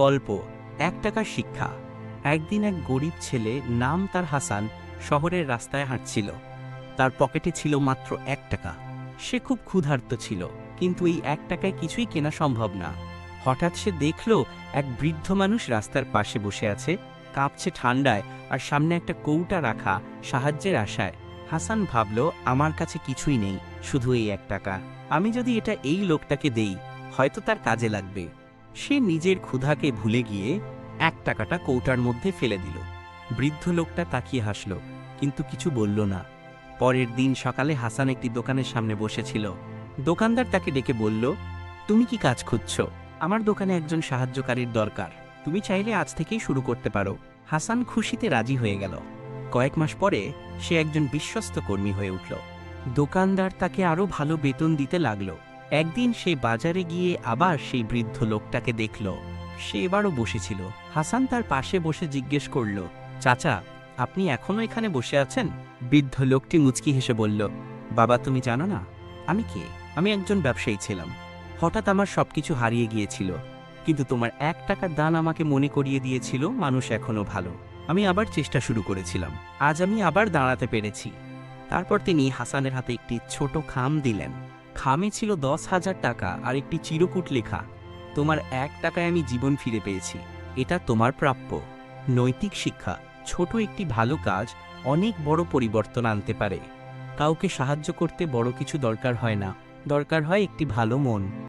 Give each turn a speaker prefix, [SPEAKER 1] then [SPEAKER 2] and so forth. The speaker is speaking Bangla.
[SPEAKER 1] গল্প, এক টাকার শিক্ষা। একদিন এক গরিব ছেলে, নাম তার হাসান, শহরের রাস্তায় হাঁটছিল। তার পকেটে ছিল মাত্র এক টাকা। সে খুব ক্ষুধার্ত ছিল, কিন্তু এই এক টাকায় কিছুই কেনা সম্ভব না। হঠাৎ সে দেখল, এক বৃদ্ধ মানুষ রাস্তার পাশে বসে আছে, কাঁপছে ঠান্ডায় আর সামনে একটা কৌটা রাখা সাহায্যের আশায়। হাসান ভাবল, আমার কাছে কিছুই নেই, শুধু এই এক টাকা। আমি যদি এটা এই লোকটাকে দেই, হয়তো তার কাজে লাগবে। সে নিজের ক্ষুধাকে ভুলে গিয়ে এক টাকাটা কৌটার মধ্যে ফেলে দিল। বৃদ্ধ লোকটা তাকিয়ে হাসল, কিন্তু কিছু বলল না। পরের দিন সকালে হাসান একটি দোকানের সামনে বসেছিল। দোকানদার তাকে ডেকে বলল, তুমি কি কাজ খুঁজছো? আমার দোকানে একজন সাহায্যকারীর দরকার। তুমি চাইলে আজ থেকেই শুরু করতে পারো। হাসান খুশিতে রাজি হয়ে গেল। কয়েক মাস পরে সে একজন বিশ্বস্ত কর্মী হয়ে উঠল। দোকানদার তাকে আরও ভালো বেতন দিতে লাগল। একদিন সে বাজারে গিয়ে আবার সেই বৃদ্ধ লোকটাকে দেখল। সে এবারও বসেছিল। হাসান তার পাশে বসে জিজ্ঞেস করল, চাচা, আপনি এখনও এখানে বসে আছেন? বৃদ্ধ লোকটি মুচকি হেসে বলল, বাবা, তুমি জানো না, আমি কে? আমি একজন ব্যবসায়ী ছিলাম। হঠাৎ আমার সবকিছু হারিয়ে গিয়েছিল। কিন্তু তোমার এক টাকার দান আমাকে মনে করিয়ে দিয়েছিল, মানুষ এখনও ভালো। আমি আবার চেষ্টা শুরু করেছিলাম। আজ আমি আবার দাঁড়াতে পেরেছি। তারপর তিনি হাসানের হাতে একটি ছোট খাম দিলেন। খামে ছিল দশ হাজার টাকা আর একটি চিরকুট লেখা, তোমার এক টাকায় আমি জীবন ফিরে পেয়েছি। এটা তোমার প্রাপ্য। নৈতিক শিক্ষা, ছোট একটি ভালো কাজ অনেক বড় পরিবর্তন আনতে পারে। কাউকে সাহায্য করতে বড় কিছু দরকার হয় না। দরকার হয় একটি ভালো মন।